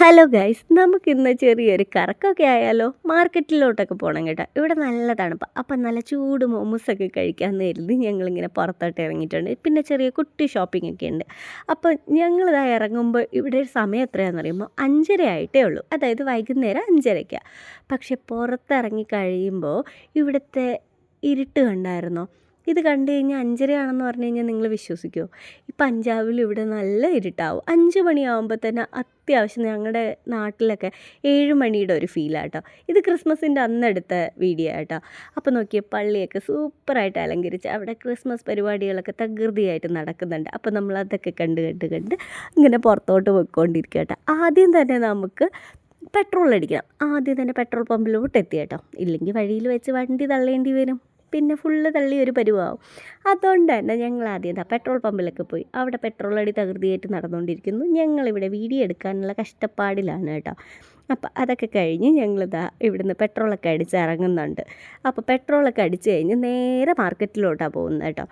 Hello guys നമുക്കിന്ന് ചെറിയൊരു കറക്കമൊക്കെ ആയാലോ? മാർക്കറ്റിലോട്ടൊക്കെ പോകണം കേട്ടോ. ഇവിടെ നല്ല തണുപ്പ്. അപ്പം നല്ല ചൂട് മോമോസൊക്കെ കഴിക്കാമെന്ന് കരുതി ഞങ്ങളിങ്ങനെ പുറത്തോട്ട് ഇറങ്ങിയിട്ടുണ്ട്. പിന്നെ ചെറിയ കുട്ടി ഷോപ്പിംഗ് ഒക്കെ ഉണ്ട്. അപ്പം ഞങ്ങളിതാ ഇറങ്ങുമ്പോൾ ഇവിടെ സമയം എത്രയാണെന്ന് പറയുമ്പോൾ അഞ്ചര ആയിട്ടേ ഉള്ളൂ. അതായത് വൈകുന്നേരം അഞ്ചരയ്ക്കാണ് പക്ഷെ പുറത്തിറങ്ങി കഴിയുമ്പോൾ ഇവിടുത്തെ ഇരുട്ട് കണ്ടായിരുന്നോ? ഇത് കണ്ടു കഴിഞ്ഞാൽ അഞ്ചരയാണെന്ന് പറഞ്ഞു കഴിഞ്ഞാൽ നിങ്ങൾ വിശ്വസിക്കുമോ ഈ പഞ്ചാബിൽ ഇവിടെ നല്ല ഇരുട്ടാവും. അഞ്ച് മണിയാവുമ്പോൾ തന്നെ അത്യാവശ്യം ഞങ്ങളുടെ നാട്ടിലൊക്കെ ഏഴ് മണിയുടെ ഒരു ഫീലാട്ടോ ഇത് ക്രിസ്മസിന്റെ അന്നെടുത്ത വീഡിയോ ആട്ടോ അപ്പോൾ നോക്കിയേ പള്ളിയൊക്കെ സൂപ്പറായിട്ട് അലങ്കരിച്ച് അവിടെ ക്രിസ്മസ് പരിപാടികളൊക്കെ തകൃതിയായിട്ട് നടക്കുന്നുണ്ട്. അപ്പോൾ നമ്മൾ അതൊക്കെ കണ്ട് കണ്ട് കണ്ട് ഇങ്ങനെ പുറത്തോട്ട് പോയിക്കൊണ്ടിരിക്കുക ആദ്യം തന്നെ നമുക്ക് പെട്രോൾ അടിക്കണം. ആദ്യം തന്നെ പെട്രോൾ പമ്പിലോട്ട് എത്തി കേട്ടോ ഇല്ലെങ്കിൽ വഴിയിൽ വെച്ച് വണ്ടി തള്ളേണ്ടി വരും. പിന്നെ ഫുള്ള് തള്ളി ഒരു പരുവാകും അതുകൊണ്ട് തന്നെ ഞങ്ങൾ ആദ്യം എന്താ പെട്രോൾ പമ്പിലൊക്കെ പോയി. അവിടെ പെട്രോൾ അടി തകൃതിയായിട്ട് നടന്നുകൊണ്ടിരിക്കുന്നു. ഞങ്ങളിവിടെ വീഡിയോ എടുക്കാനുള്ള കഷ്ടപ്പാടിലാണ് കേട്ടോ. അപ്പോൾ അതൊക്കെ കഴിഞ്ഞ് ഞങ്ങളിതാ ഇവിടുന്ന് പെട്രോളൊക്കെ അടിച്ച് ഇറങ്ങുന്നുണ്ട്. അപ്പോൾ പെട്രോളൊക്കെ അടിച്ച് കഴിഞ്ഞ് നേരെ മാർക്കറ്റിലോട്ടാണ് പോകുന്നത് കേട്ടോ.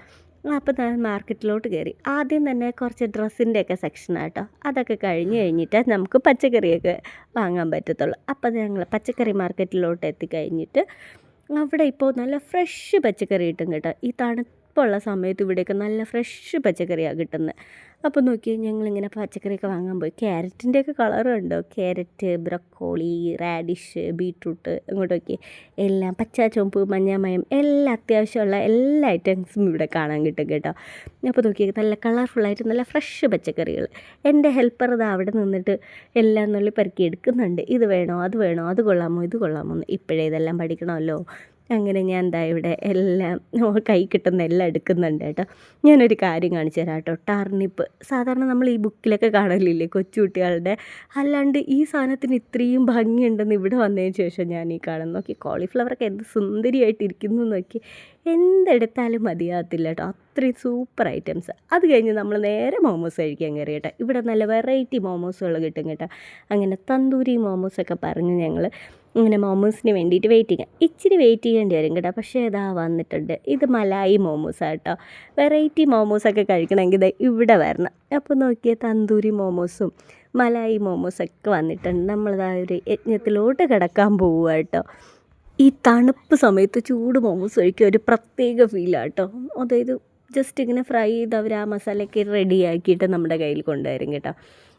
അപ്പോൾ ഞാൻ മാർക്കറ്റിലോട്ട് കയറി. ആദ്യം തന്നെ കുറച്ച് ഡ്രസ്സിന്റെയൊക്കെ സെക്ഷനാട്ടോ അതൊക്കെ കഴിഞ്ഞ് കഴിഞ്ഞിട്ട് നമുക്ക് പച്ചക്കറിയൊക്കെ വാങ്ങാൻ പറ്റത്തുള്ളൂ. അപ്പോൾ ഞങ്ങൾ പച്ചക്കറി മാർക്കറ്റിലോട്ട് എത്തിക്കഴിഞ്ഞിട്ട് അവിടെ ഇപ്പോൾ നല്ല ഫ്രഷ് പച്ചക്കറി കിട്ടും കേട്ടോ. ഈ തണുപ്പുള്ള സമയത്ത് ഇവിടെയൊക്കെ നല്ല ഫ്രഷ് പച്ചക്കറിയാണ് കിട്ടുന്നത് അപ്പോൾ നോക്കി ഞങ്ങളിങ്ങനെ പച്ചക്കറിയൊക്കെ വാങ്ങാൻ പോയി. ക്യാരറ്റിന്റെയൊക്കെ കളർ കണ്ടോ? ക്യാരറ്റ് ബ്രക്കോളി റാഡിഷ് ബീട്രൂട്ട് ഇങ്ങോട്ടൊക്കെ എല്ലാം പച്ച ചുവപ്പ് മഞ്ഞമയം എല്ലാ അത്യാവശ്യമുള്ള എല്ലാ ഐറ്റംസും ഇവിടെ കാണാൻ കിട്ടും കേട്ടോ. അപ്പോൾ നോക്കി നല്ല കളർഫുള്ളായിട്ട് നല്ല ഫ്രഷ് പച്ചക്കറികൾ. എന്റെ ഹെൽപ്പർ ഇത് അവിടെ നിന്നിട്ട് എല്ലാം നല്ല പെറുക്കി എടുക്കുന്നുണ്ട്. ഇത് വേണോ? അത് വേണോ? അത് കൊള്ളാമോ? ഇത് കൊള്ളാമോ? ഇപ്പോഴേ ഇതെല്ലാം പഠിക്കണമല്ലോ. അങ്ങനെ ഞാൻ എന്താ ഇവിടെ എല്ലാം കൈ കിട്ടുന്ന എല്ലാം എടുക്കുന്നുണ്ട് കേട്ടോ. ഞാനൊരു കാര്യം കാണിച്ചു തരാം കേട്ടോ. ടർണിപ്പ് സാധാരണ നമ്മൾ ഈ ബുക്കിലൊക്കെ കാണലില്ലേ കൊച്ചുകുട്ടികളുടെ? അല്ലാണ്ട് ഈ സാധനത്തിന് ഇത്രയും ഭംഗിയുണ്ടെന്ന് ഇവിടെ വന്നതിന് ശേഷം ഞാൻ ഈ കാണുന്നു നോക്കി. കോളിഫ്ലവറൊക്കെ എന്ത് സുന്ദരിയായിട്ടിരിക്കുന്നു നോക്കി. എന്തെടുത്താലും മതിയാകത്തില്ല കേട്ടോ. അത്രയും സൂപ്പർ ഐറ്റംസ് അത് കഴിഞ്ഞ് നമ്മൾ നേരെ മോമോസ് കഴിക്കാൻ കയറി കേട്ടോ. ഇവിടെ നല്ല വെറൈറ്റി മോമോസുകൾ കിട്ടും കേട്ടോ. അങ്ങനെ തന്തൂരി മോമോസൊക്കെ പറഞ്ഞ് ഞങ്ങൾ ഇങ്ങനെ മോമോസിന് വേണ്ടിയിട്ട് വെയിറ്റ് ചെയ്യാം. ഇച്ചിരി വെയിറ്റ് ചെയ്യേണ്ടി വരും കേട്ടോ. പക്ഷേ ഇതാ വന്നിട്ടുണ്ട്. ഇത് മലായി മോമോസ് കേട്ടോ. വെറൈറ്റി മോമോസൊക്കെ കഴിക്കണമെങ്കിൽ ഇത് ഇവിടെ വരണം. അപ്പോൾ നോക്കിയ തന്തൂരി മോമോസും മലായി മോമോസൊക്കെ വന്നിട്ടുണ്ട്. നമ്മളിതാ ഒരു യജ്ഞത്തിലോട്ട് കിടക്കാൻ പോവുക കേട്ടോ. ഈ തണുപ്പ് സമയത്ത് ചൂട് മോമോസ് കഴിക്കുക ഒരു പ്രത്യേക ഫീലാണ് കേട്ടോ. അതായത് ജസ്റ്റ് ഇങ്ങനെ ഫ്രൈ ചെയ്ത് അവർ ആ മസാലയൊക്കെ റെഡിയാക്കിയിട്ട് നമ്മുടെ കയ്യിൽ കൊണ്ടുവരും കേട്ടോ.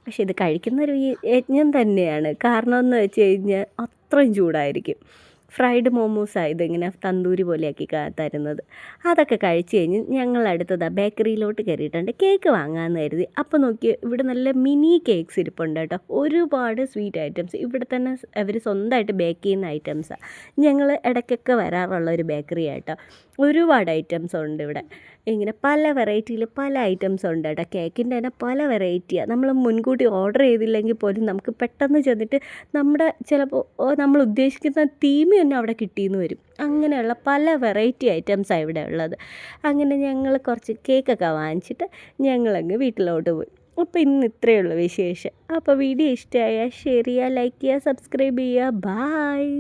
പക്ഷേ ഇത് കഴിക്കുന്നൊരു യജ്ഞം തന്നെയാണ്. കാരണം എന്ന് വെച്ച് കഴിഞ്ഞാൽ അത്രയും ചൂടായിരിക്കും. ഫ്രൈഡ് മോമോസാണ് ഇതിങ്ങനെ തന്തൂരി പോലെയാക്കി തരുന്നത്. അതൊക്കെ കഴിച്ച് കഴിഞ്ഞ് ഞങ്ങൾ അടുത്തത് ബേക്കറിയിലോട്ട് കയറിയിട്ടുണ്ട്. കേക്ക് വാങ്ങാമെന്ന് കരുതി. അപ്പോൾ നോക്കി ഇവിടെ നല്ല മിനി കേക്ക്സ് ഇരിപ്പുണ്ട് കേട്ടോ. ഒരുപാട് സ്വീറ്റ് ഐറ്റംസ്. ഇവിടെ തന്നെ അവർ സ്വന്തമായിട്ട് ബേക്ക് ചെയ്യുന്ന ഐറ്റംസാണ് ഞങ്ങൾ ഇടയ്ക്കൊക്കെ വരാറുള്ള ഒരു ബേക്കറി ആട്ടോ. ഒരുപാട് ഐറ്റംസ് ഉണ്ട് ഇവിടെ. ഇങ്ങനെ പല വെറൈറ്റിയിൽ പല ഐറ്റംസ് ഉണ്ട് കേട്ടോ. കേക്കിന്റെ തന്നെ പല വെറൈറ്റിയാണ് നമ്മൾ മുൻകൂട്ടി ഓർഡർ ചെയ്തില്ലെങ്കിൽ പോലും നമുക്ക് പെട്ടെന്ന് ചെന്നിട്ട് നമ്മുടെ ചിലപ്പോൾ നമ്മൾ ഉദ്ദേശിക്കുന്ന തീം തന്നെ അവിടെ കിട്ടിയെന്ന് വരും. അങ്ങനെയുള്ള പല വെറൈറ്റി ഐറ്റംസാണ് ഇവിടെ ഉള്ളത്. അങ്ങനെ ഞങ്ങൾ കുറച്ച് കേക്കൊക്കെ വാങ്ങിച്ചിട്ട് ഞങ്ങളങ്ങ് വീട്ടിലോട്ട് പോയി. അപ്പോൾ ഇന്ന് ഇത്രയേ ഉള്ളൂ വിശേഷം. അപ്പോൾ വീഡിയോ ഇഷ്ടമായാൽ ഷെയർ ചെയ്യുക ലൈക്ക് ചെയ്യുക സബ്സ്ക്രൈബ് ചെയ്യുക. ബായ്